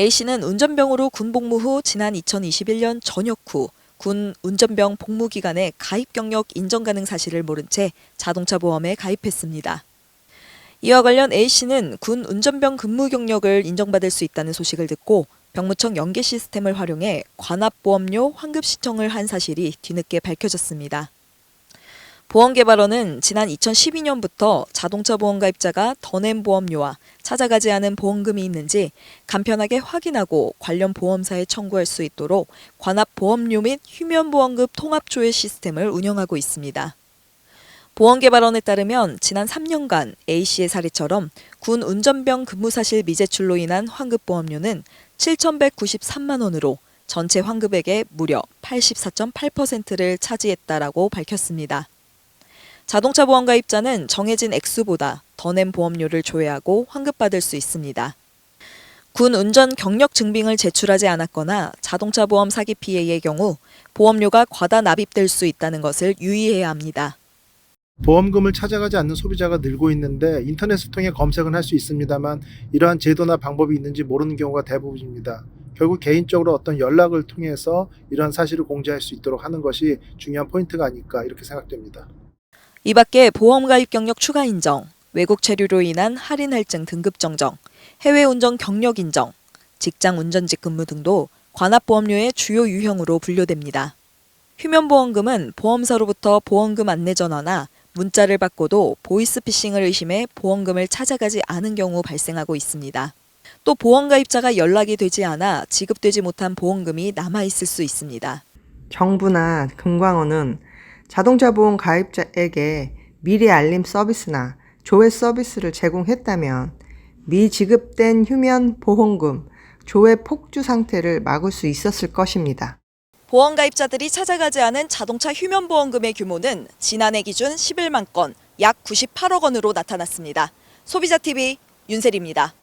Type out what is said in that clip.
A씨는 운전병으로 군 복무 후 지난 2021년 전역 후 군 운전병 복무 기간에 가입 경력 인정 가능 사실을 모른 채 자동차 보험에 가입했습니다. 이와 관련 A씨는 군 운전병 근무 경력을 인정받을 수 있다는 소식을 듣고 병무청 연계 시스템을 활용해 관합보험료 환급 신청을 한 사실이 뒤늦게 밝혀졌습니다. 보험개발원은 지난 2012년부터 자동차 보험 가입자가 더 낸 보험료와 찾아가지 않은 보험금이 있는지 간편하게 확인하고 관련 보험사에 청구할 수 있도록 관합 보험료 및 휴면보험급 통합조회 시스템을 운영하고 있습니다. 보험개발원에 따르면 지난 3년간 A씨의 사례처럼 군 운전병 근무 사실 미제출로 인한 환급보험료는 7,193만 원으로 전체 환급액의 무려 84.8%를 차지했다라고 밝혔습니다. 자동차 보험 가입자는 정해진 액수보다 더 낸 보험료를 조회하고 환급받을 수 있습니다. 군 운전 경력 증빙을 제출하지 않았거나 자동차 보험 사기 피해의 경우 보험료가 과다 납입될 수 있다는 것을 유의해야 합니다. 보험금을 찾아가지 않는 소비자가 늘고 있는데 인터넷을 통해 검색은 할 수 있습니다만 이러한 제도나 방법이 있는지 모르는 경우가 대부분입니다. 결국 개인적으로 어떤 연락을 통해서 이러한 사실을 공개할 수 있도록 하는 것이 중요한 포인트가 아닐까 이렇게 생각됩니다. 이 밖에 보험 가입 경력 추가 인정, 외국 체류로 인한 할인 할증 등급 정정, 해외 운전 경력 인정, 직장 운전직 근무 등도 관합보험료의 주요 유형으로 분류됩니다. 휴면보험금은 보험사로부터 보험금 안내 전화나 문자를 받고도 보이스피싱을 의심해 보험금을 찾아가지 않은 경우 발생하고 있습니다. 또 보험 가입자가 연락이 되지 않아 지급되지 못한 보험금이 남아 있을 수 있습니다. 정부나 금광원은 자동차 보험 가입자에게 미리 알림 서비스나 조회 서비스를 제공했다면 미지급된 휴면 보험금 조회 폭주 상태를 막을 수 있었을 것입니다. 보험 가입자들이 찾아가지 않은 자동차 휴면 보험금의 규모는 지난해 기준 11만 건, 약 98억 원으로 나타났습니다. 소비자TV 윤세리입니다.